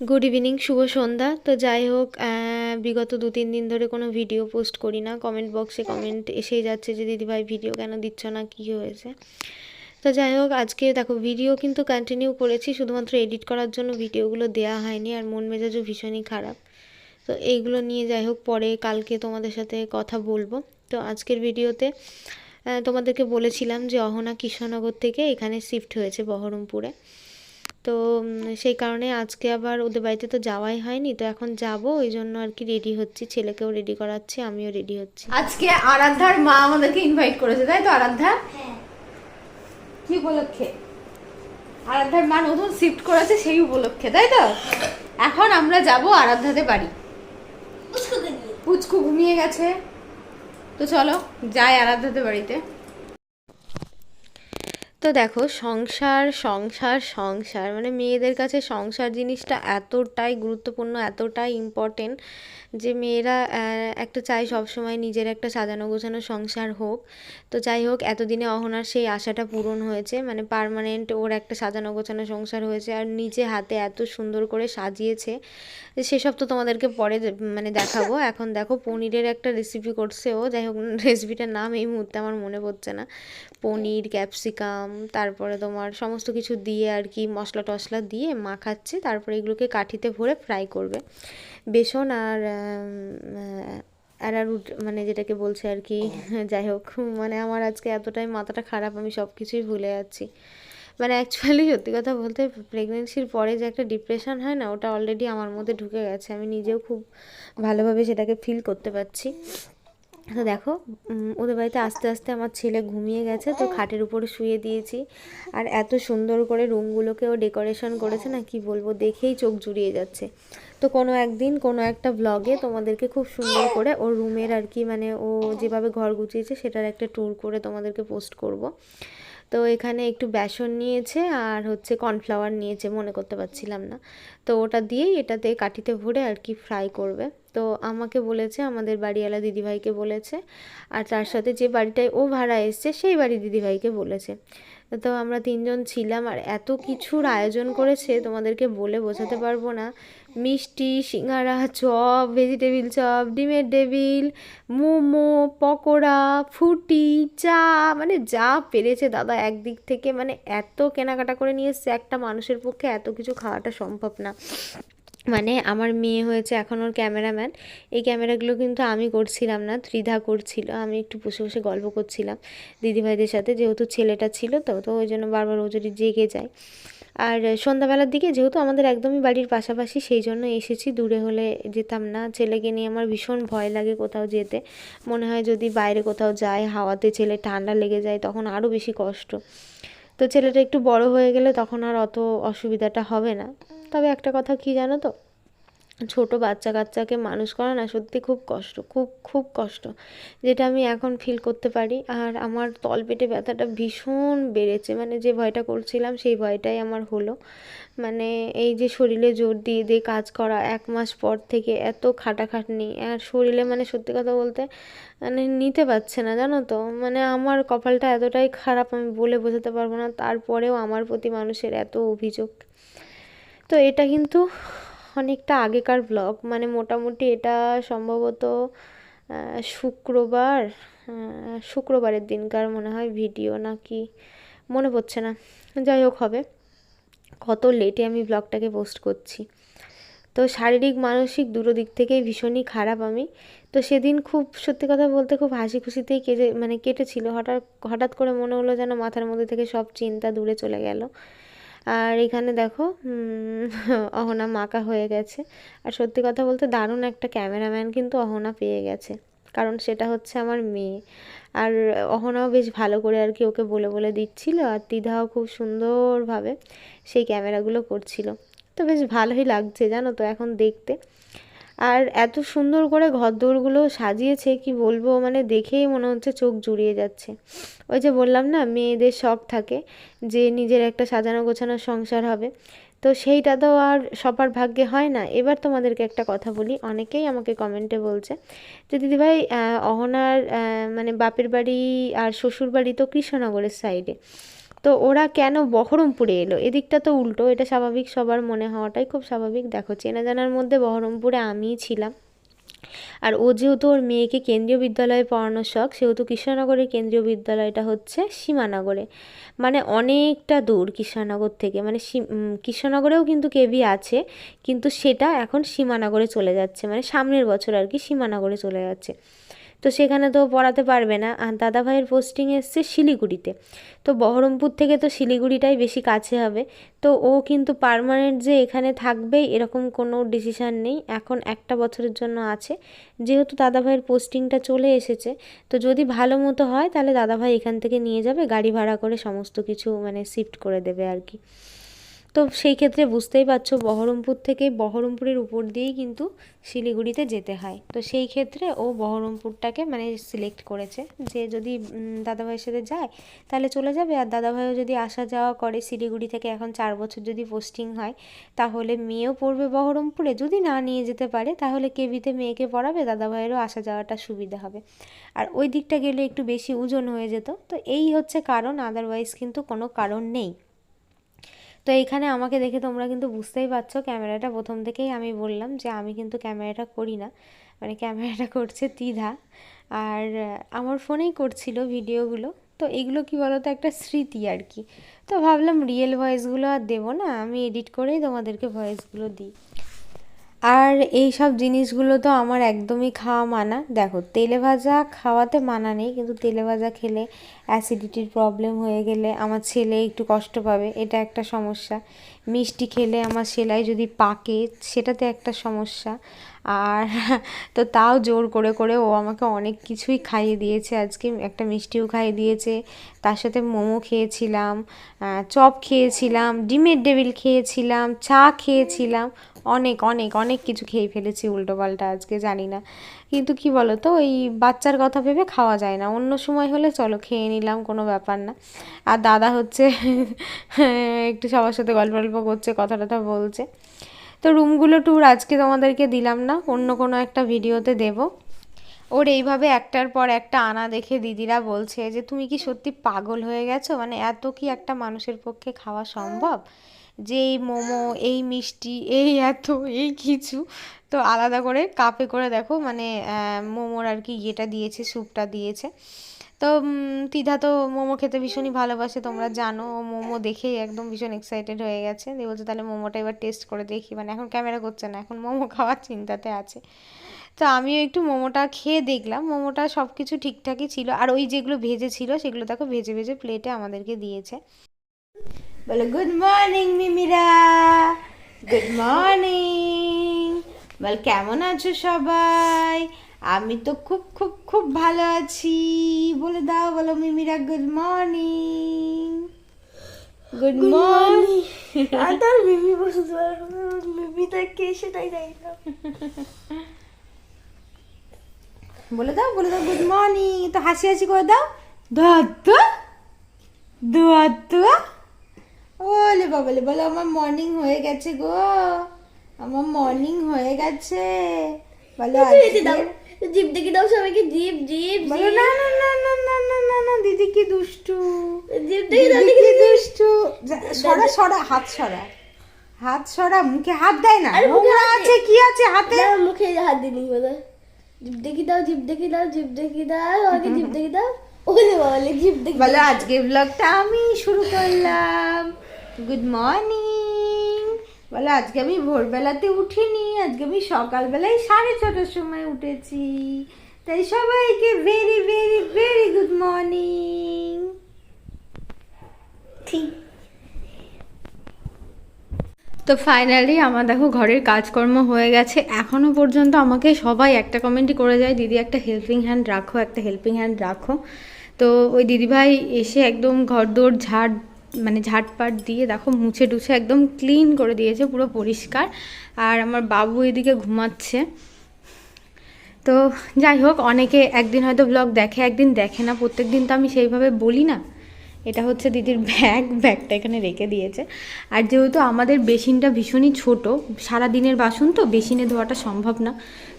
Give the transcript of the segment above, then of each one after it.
Good evening শুভ সন্ধ্যা। তো যাই হোক বিগত দু তিন দিন ধরে কোনো ভিডিও পোস্ট করি না। কমেন্ট বক্সে কমেন্ট এসেই যাচ্ছে যে, দিদিভাই ভিডিও কেন দিচ্ছ না? কী হয়েছে? তো যাই হোক, আজকে দেখো ভিডিও কিন্তু কন্টিনিউ করেছি। শুধুমাত্র এডিট করার জন্য ভিডিওগুলো দেওয়া হয়নি আর মন মেজাজও ভীষণই খারাপ। তো এইগুলো নিয়ে যাই হোক, পরে কালকে তোমাদের সাথে কথা বলব। তো আজকের ভিডিওতে তোমাদেরকে বলেছিলাম যে, অহনা কৃষ্ণনগর থেকে এখানে শিফট হয়েছে বহরমপুরে। তো সেই কারণে আজকে আবার ওদের বাড়িতে তো যাওয়াই হয়নি তো এখন যাব ওই জন্য আর কি রেডি হচ্ছি ছেলেকেও রেডি করাচ্ছি আমিও রেডি হচ্ছি। আজকে আরাধ্যার মা আমাদেরকে ইনভাইট করেছে তাই তো আরাধ্যা? কি উপলক্ষে? আরাধ্যার মা নতুন শিফট করেছে সেই উপলক্ষে তাই তো? এখন আমরা যাব আরাধ্যাদের বাড়ি। পুচকু ঘুমিয়ে গেছে। তো চলো যাই আরাধ্যাদের বাড়িতে। তো দেখো সংসার সংসার সংসার মানে মেয়েদের কাছে সংসার জিনিসটা এতটাই গুরুত্বপূর্ণ এতটাই ইম্পর্টেন্ট যে মেয়েরা একটা চায় সবসময় নিজের একটা সাজানো গোছানো সংসার হোক। তো যাই হোক, এতদিনে অহনার সেই আশাটা পূরণ হয়েছে। মানে পার্মানেন্ট ওর একটা সাজানো গোছানো সংসার হয়েছে আর নিজে হাতে এত সুন্দর করে সাজিয়েছে। সেসব তো তোমাদেরকে পরে মানে দেখাবো। এখন দেখো, পনিরের একটা রেসিপি করছে ও। যাই হোক রেসিপিটার নাম এই মুহূর্তে আমার মনে পড়ছে না। পনির ক্যাপসিকাম তারপরে তোমার সমস্ত কিছু দিয়ে আর কি মশলা টশলা দিয়ে মাখাচ্ছে। তারপরে এগুলোকে কাঠিতে ভরে ফ্রাই করবে। বেসন আর অ্যারারুট মানে যেটাকে বলছে আর কি, যাই হোক মানে আমার আজকে এতটাই মাথাটা খারাপ, আমি সব কিছুই ভুলে যাচ্ছি। মানে অ্যাকচুয়ালি সত্যি কথা বলতে প্রেগনেন্সির পরে যে একটা ডিপ্রেশন হয় না, ওটা অলরেডি আমার মধ্যে ঢুকে গেছে, আমি নিজেও খুব ভালোভাবে সেটাকে ফিল করতে পারছি। তো দেখো ওদের বাড়িতে আস্তে আস্তে আমার ছেলে ঘুমিয়ে গেছে, তো খাটের উপরে শুয়ে দিয়েছি। আর এত সুন্দর করে রুমগুলোকেও ডেকোরেশন করেছে না, কি বলব, দেখেই চোখ জুড়িয়ে যাচ্ছে। তো কোনো একদিন, কোনো একটা ব্লগে তোমাদেরকে খুব সুন্দর করে ওর রুমের আর কি মানে ও যেভাবে ঘর গুছিয়েছে, সেটার একটা ট্যুর করে তোমাদেরকে পোস্ট করব। তো এখানে একটু বেসন নিয়েছে আর হচ্ছে কর্নফ্লাওয়ার নিয়েছে, মনে করতে পারছিলাম না। তো ওটা দিয়েই এটাতে কাঠিতে ভরে আর কি ফ্রাই করবে। তো আমাকে বলেছে, আমাদের বাড়িওয়ালা দিদিভাইকে বলেছে, আর তার সাথে যে বাড়িটায় ও ভাড়া এসছে, সেই বাড়ি দিদিভাইকে বলেছে। তো আমরা তিনজন ছিলাম, আর এত কিছুর আয়োজন করেছে, তোমাদেরকে বলে বোঝাতে পারব না। মিষ্টি, সিঙ্গারা, চপ, ভেজিটেবিল চপ, ডিমের ডেবিল মোমো, পকোড়া, ফুটি, চা মানে যা পেরেছে দাদা একদিক থেকে মানে এত কেনাকাটা করে নিয়ে এসছে, একটা মানুষের পক্ষে এত কিছু খাওয়াটা সম্ভব না। মানে আমার মেয়ে হয়েছে এখন ওর ক্যামেরাম্যান। এই ক্যামেরাগুলো কিন্তু আমি করছিলাম না, ত্রিধা করছিল। আমি একটু বসে বসে গল্প করছিলাম দিদিভাইদের সাথে, যেহেতু ছেলেটা ছিল তো তো ওই জন্য বারবার ও যদি জেগে যায়। আর সন্ধ্যাবেলার দিকে যেহেতু আমাদের একদমই বাড়ির পাশাপাশি, সেই জন্য এসেছি। দূরে হলে যেতাম না। ছেলেকে নিয়ে আমার ভীষণ ভয় লাগে কোথাও যেতে। মনে হয় যদি বাইরে কোথাও যায় হাওয়াতে ছেলে ঠান্ডা লেগে যায়, তখন আরও বেশি কষ্ট। তো ছেলেটা একটু বড় হয়ে গেলে তখন আর অত অসুবিধাটা হবে না। তবে একটা কথা কি জানো তো? ছোট বাচ্চা কাচ্চাকে মানুষ করা না সত্যি খুব কষ্ট, খুব খুব কষ্ট, যেটা আমি এখন ফিল করতে পারি। আর আমার তলপেটে ব্যথাটা ভীষণ বেড়েছে মানে যে ভয়টা করছিলাম সেই ভয়টাই আমার হলো। মানে এই যে শরীরে জোর দিয়ে দিয়ে কাজ করা, এক মাস পর থেকে এত খাটাখাটনি, আর শরীরে মানে সত্যি কথা বলতে মানে নিতে পারছে না, জানো তো? মানে আমার কপালটা এতটাই খারাপ, আমি বলে বোঝাতে পারব না। তারপরেও আমার প্রতি মানুষের এত অভিযোগ। তো এটা কিন্তু অনেকটা আগেকার ব্লগ মানে মোটামুটি এটা সম্ভবত শুক্রবার শুক্রবারের দিনকার মনে হয় ভিডিও নাকি, মনে পড়ছে না। যাই হোক হবে, কত লেটে আমি ব্লগটাকে পোস্ট করছি। তো শারীরিক, মানসিক দুটো দিক থেকেই ভীষণই খারাপ আমি। তো সেদিন খুব, সত্যি কথা বলতে খুব হাসি খুশিতেই কেটে মানে কেটেছিল। হঠাৎ হঠাৎ করে মনে হলো যেন মাথার মধ্যে থেকে সব চিন্তা দূরে চলে গেল। আর এখানে দেখো অহনা মাকা হয়ে গেছে। আর সত্যি কথা বলতে দারুণ একটা ক্যামেরাম্যান কিন্তু অহনা পেয়ে গেছে, কারণ সেটা হচ্ছে আমার মেয়ে। আর অহনাও বেশ ভালো করে আর কি ওকে বলে বলে দিচ্ছিল, আর তিধাও খুব সুন্দরভাবে সেই ক্যামেরাগুলো করছিল। তো বেশ ভালোই লাগছে, জানো তো, এখন দেখতে। আর এত সুন্দর করে ঘরদোরগুলো সাজিয়েছে, কি বলব? মানে দেখেই মনে হচ্ছে চোখ জুড়িয়ে যাচ্ছে। ওই যে বললাম না, মেয়েদের শখ থাকে যে নিজের একটা সাজানো গোছানো সংসার হবে। তো সেইটা তো আর সবার ভাগ্যে হয় না। এবার তোমাদেরকে একটা কথা বলি, অনেকেই আমাকে কমেন্টে বলছে যে, দিদিভাই অহনার মানে বাপের বাড়ি আর শ্বশুর বাড়ি তো কৃষ্ণনগরের সাইডে তো ওরা কেন বহরমপুরে এলো? এদিকটা তো উল্টো, এটা স্বাভাবিক, সবার মনে হওয়াটাই খুব স্বাভাবিক। দেখো চেনা জানার মধ্যে বহরমপুরে আমিই ছিলাম। আর ও যেহেতু ওর মেয়েকে কেন্দ্রীয় বিদ্যালয়ে পড়ানোর শখ, সেহেতু কৃষ্ণনগরের কেন্দ্রীয় বিদ্যালয়টা হচ্ছে সীমানগরে। মানে অনেকটা দূর কৃষ্ণনগর থেকে। মানে কৃষ্ণনগরেও কিন্তু কেবি আছে, কিন্তু সেটা এখন সীমানগরে চলে যাচ্ছে। মানে সামনের বছর আর কি সীমানগরে চলে যাচ্ছে। তো সেখানে তো পড়াতে পারবে না। আর দাদা ভাইয়ের পোস্টিং এসছে শিলিগুড়িতে। তো বহরমপুর থেকে তো শিলিগুড়িটাই বেশি কাছে হবে। তো ও কিন্তু পার্মানেন্ট যে এখানে থাকবে, এরকম কোনো ডিসিশান নেই। এখন একটা বছরের জন্য আছে। যেহেতু দাদা ভাইয়ের পোস্টিংটা চলে এসেছে, তো যদি ভালো মতো হয়, তাহলে দাদা ভাই এখান থেকে নিয়ে যাবে, গাড়ি ভাড়া করে সমস্ত কিছু মানে শিফট করে দেবে আর কি। তো সেই ক্ষেত্রে বুঝতেই পারছ বহরমপুর থেকে বহরমপুরের উপর দিয়েই কিন্তু শিলিগুড়িতে যেতে হয়। তো সেই ক্ষেত্রে ও বহরমপুরটাকে মানে সিলেক্ট করেছে যে যদি দাদাভাইয়ের সাথে যায় তাহলে চলে যাবে। আর দাদাভাইও যদি আসা যাওয়া করে শিলিগুড়ি থেকে এখন চার বছর যদি পোস্টিং হয় তাহলে মেয়েও পড়বে বহরমপুরে। যদি না নিয়ে যেতে পারে তাহলে কেবিতে মেয়েকে পড়াবে, দাদাভাইয়েরও আসা যাওয়াটা সুবিধা হবে। আর ওই দিকটা গেলে একটু বেশি ওজন হয়ে যেত। তো এই হচ্ছে কারণ আদারওয়াইজ কিন্তু কোনো কারণ নেই। তো এইখানে আমাকে দেখে তোমরা কিন্তু বুঝতেই পারছ ক্যামেরাটা প্রথম থেকেই আমি বললাম যে আমি কিন্তু ক্যামেরাটা করি না। মানে ক্যামেরাটা করছে তিধা। আর আমার ফোনেই করছিল ভিডিওগুলো। তো এগুলো কি বলতো একটা স্মৃতি আর কি। তো ভাবলাম রিয়েল ভয়েসগুলো আর দেবো না, আমি এডিট করেই তোমাদেরকে ভয়েসগুলো দিই। আর এই সব জিনিসগুলো তো আমার একদমই খাওয়া মানা। দেখো, তেলে ভাজা খাওয়াতে মানা নেই, কিন্তু তেলে ভাজা খেলে অ্যাসিডিটির প্রবলেম হয়ে গেলে আমার ছেলে একটু কষ্ট পাবে, এটা একটা সমস্যা। মিষ্টি খেলে আমার সেলাই যদি পাকে, সেটাতে একটা সমস্যা। আর তো তাও জোর করে করে ও আমাকে অনেক কিছুই খাইয়ে দিয়েছে। আজকে একটা মিষ্টিও খাইয়ে দিয়েছে। তার সাথে মোমো খেয়েছিলাম চপ খেয়েছিলাম, ডিমের ডেবিল খেয়েছিলাম, চা খেয়েছিলাম। অনেক অনেক অনেক কিছু খেয়ে ফেলেছি উল্টোপাল্টা আজকে, জানি না। কিন্তু কি বলো তো ওই বাচ্চার কথা ভেবে খাওয়া যায় না। অন্য সময় হলে চলো খেয়ে নিলাম, কোনো ব্যাপার না। আর দাদা হচ্ছে, একটু সবার সাথে গল্প গল্প করছে কথা টথা বলছে। তো রুমগুলো ট্যুর আজকে তোমাদেরকে দিলাম না, অন্য কোনো একটা ভিডিওতে দেবো। ওর এইভাবে একটার পর একটা আনা দেখে দিদিরা বলছে যে, তুমি কি সত্যি পাগল হয়ে গেছো? মানে এত কি একটা মানুষের পক্ষে খাওয়া সম্ভব? যে এই মোমো, এই মিষ্টি, এই এত, এই কিছু। তো আলাদা করে কাপে করে দেখো মানে মোমোর আর কি ইয়েটা দিয়েছে স্যুপটা দিয়েছে। তো তিধা তো মোমো খেতে ভীষণই ভালোবাসে, তোমরা জানো। মোমো দেখেই একদম ভীষণ এক্সাইটেড হয়ে গেছে। দিয়ে বলছে, তাহলে মোমোটা এবার টেস্ট করে দেখি। মানে এখন ক্যামেরা করছে না, এখন মোমো খাওয়ার চিন্তাতে আছে। তো আমিও একটু মোমোটা খেয়ে দেখলাম। মোমোটা সব কিছু ঠিকঠাকই ছিল। আর ওই যেগুলো ভেজে ছিল, সেগুলো দেখো ভেজে ভেজে প্লেটে আমাদেরকে দিয়েছে। বলো গুড মর্নিং মিমিরা! গুড মর্নিং বল, কেমন আছো সবাই? আমি তো খুব খুব খুব ভালো আছি। বলে দাও বলো মিমিরা গুড মর্নিং গুড মর্নিং আর মিমি বসতে পারব না। মিমিটা কে সেটাই জানি না। বলে দাও বলে দাও গুড মর্নিং তো হাসি হাসি করে দাও। দাদা দাদা ওলে বাবালে বলো আমার মর্নিং হয়ে গেছে গো। আমার মর্নিং হয়ে গেছে। বলো আজকে জিপ দেখি দাও সবাইকে জিপ জিপ বলো না না না না না না না না দিদি কি দুষ্টু? জিপ দেখে দাও কি দুষ্টু? সরা সরা হাত সরা। হাত সরা মুখে হাত দেয় না। মুখে নোংরা আছে কি আছে হাতে? মুখে হাত দিনি বলে। জিপ দেখি দাও জিপ দেখি দাও জিপ দেখে দাও আমাকে জিপ দেখি দাও। ওলে বাবালে জিপ দেখি বলো আজকে ব্লগটা আমি শুরু করলাম। গুড মর্নিং বলো আজকে আমি ভোরবেলাতে উঠিনি আজকে আমি সকালবেলায় সাড়ে ছটার সময় উঠেছি। তাই সবাইকে very very very good morning ঠিক। তো ফাইনালি আমার দেখো ঘরের কাজকর্ম হয়ে গেছে। এখনও পর্যন্ত আমাকে সবাই একটা কমেন্টই করে যায় দিদি একটা হেল্পিং হ্যান্ড রাখো একটা হেল্পিং হ্যান্ড রাখো। তো ওই দিদিভাই এসে একদম ঘর দৌড় ঝাড় মানে ঝাড়পাট দিয়ে দেখো মুছে টুছে একদম ক্লিন করে দিয়েছে, পুরো পরিষ্কার। আর আমার বাবু এদিকে ঘুমাচ্ছে। তো যাই হোক, অনেকে একদিন হয়তো ব্লগ দেখে, একদিন দেখে না। প্রত্যেক দিন তো আমি সেইভাবে বলি না। এটা হচ্ছে দিদির ব্যাগ ব্যাগটা এখানে রেখে দিয়েছে। আর যেহেতু আমাদের বেসিনটা ভীষণই ছোট সারা দিনের বাসন তো, বেসিনে ধোয়াটা সম্ভব না।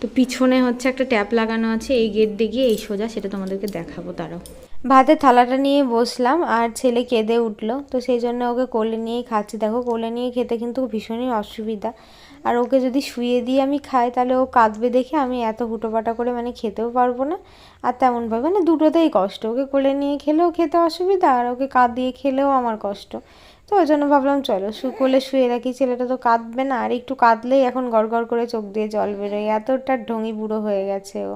তো পিছনে হচ্ছে একটা ট্যাপ লাগানো আছে, এই গেট দিয়ে গিয়ে এই সোজা সেটা তোমাদেরকে দেখাবো তারাও ভাতের থালাটা নিয়ে বসলাম আর ছেলে কেঁদে উঠল। তো সেই জন্য ওকে কোলে নিয়েই খাচ্ছি। দেখো, কোলে নিয়ে খেতে কিন্তু ভীষণই অসুবিধা। আর ওকে যদি শুয়ে দিয়ে আমি খাই, তাহলে ও কাঁদবে দেখে আমি এত হুটোপাটা করে মানে খেতেও পারব না। আর তেমনভাবে মানে দুটোতেই কষ্ট। ওকে কোলে নিয়ে খেলেও খেতে অসুবিধা, আর ওকে কাঁদ দিয়ে খেলেও আমার কষ্ট। তো ওই জন্য ভাবলাম, চলো শু, কোলে শুয়ে রাখি। ছেলেটা তো কাঁদবে না। আর একটু কাঁদলেই এখন গড় করে চোখ দিয়ে জল বেরোয়। এতটা ঢঙি বুড়ো হয়ে গেছে ও।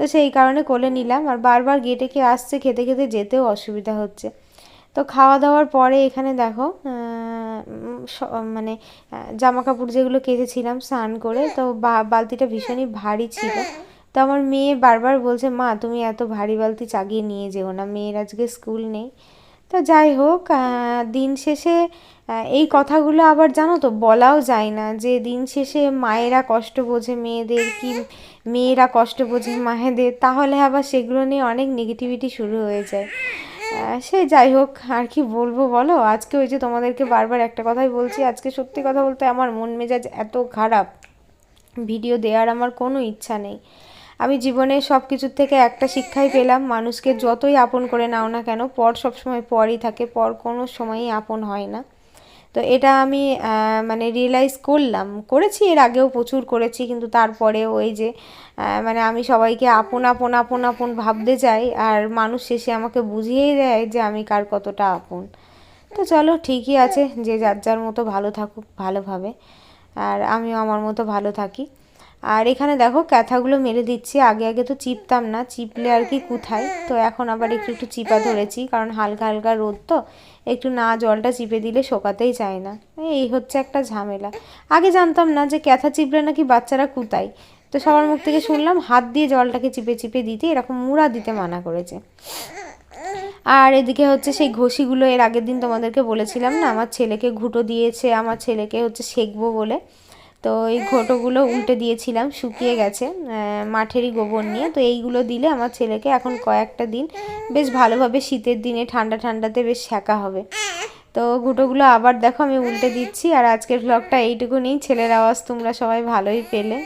তো সেই কারণে কোলে নিলাম আর বারবার গেটে কে আসছে, খেতে খেতে যেতেও অসুবিধা হচ্ছে। তো খাওয়া দাওয়ার পরে এখানে দেখো মানে জামা কাপড় যেগুলো কেচেছিলাম স্নান করে, তো বালতিটা ভীষণই ভারী ছিল। তো আমার মেয়ে বারবার বলছে, মা, তুমি এত ভারী বালতি চাগিয়ে নিয়ে যেও না, মেয়ের আজকে স্কুল নেই। তো যাই হোক দিন শেষে এই কথাগুলো আবার জানো তো, বলাও যায় না যে দিন শেষে মায়েরা কষ্ট বোঝে, মেয়েদের কি, মেয়েরা কষ্ট বোঝে মায়েদের, তাহলে আবার সেগুলো নিয়ে অনেক নেগেটিভিটি শুরু হয়ে যায়। সে যাই হোক, আর কি বলব বলো? আজকে ওই যে তোমাদেরকে বারবার একটা কথাই বলছি, আজকে সত্যি কথা বলতে আমার মন মেজাজ এত খারাপ। ভিডিও দেওয়ার আমার কোনো ইচ্ছা নেই। আমি জীবনে সব কিছুর থেকে একটা শিক্ষাই পেলাম, মানুষকে যতই আপন করে নাও না কেন, পর সবসময় পরই থাকে, পর কোনো সময়ই আপন হয় না। তো এটা আমি মানে রিয়েলাইজ করলাম। করেছি, এর আগেও প্রচুর করেছি, কিন্তু তারপরে ওই যে মানে আমি সবাইকে আপন আপন আপন আপন ভাবতে যাই আর মানুষ শেষে আমাকে বুঝিয়েই দেয় যে আমি কার কতটা আপন। তো চলো, ঠিকই আছে যে যার যার মতো ভালো থাকুক ভালোভাবে, আর আমিও আমার মতো ভালো থাকি। আর এখানে দেখো ক্যাথাগুলো মেরে দিচ্ছি। আগে আগে তো চিপতাম না, চিপলে আর কি কোথায়? তো এখন আবার একটু একটু চিপা ধরেছি, কারণ হালকা হালকা রোদ তো। একটু না জলটা চিপে দিলে শোকাতেই চায় না। এই হচ্ছে একটা ঝামেলা। আগে জানতাম না যে ক্যাথা চিপলে নাকি বাচ্চারা কোথায় তো সবার মুখ থেকে শুনলাম হাত দিয়ে জলটাকে চিপে চিপে দিতে এরকম মুড়া দিতে মানা করেছে। আর এদিকে হচ্ছে সেই ঘষিগুলো, এর আগের দিন তোমাদেরকে বলেছিলাম না, আমার ছেলেকে ঘুঁটো দিয়েছে, আমার ছেলেকে হচ্ছে সেঁকবো বলে। তো এই ঘোটোগুলো উল্টে দিয়েছিলাম, শুকিয়ে গেছে মাঠেরই গোবর নিয়ে। তো এইগুলো দিলে আমার ছেলেকে এখন কয়েকটা দিন বেশ ভালোভাবে শীতের দিনে ঠান্ডা ঠান্ডাতে বেশ সেঁকা হবে। তো ঘুটোগুলো আবার দেখো আমি উল্টে দিচ্ছি, আর আজকের ব্লগটা এইটুকু নেই ছেলের আওয়াজ তোমরা সবাই ভালোই পেলে।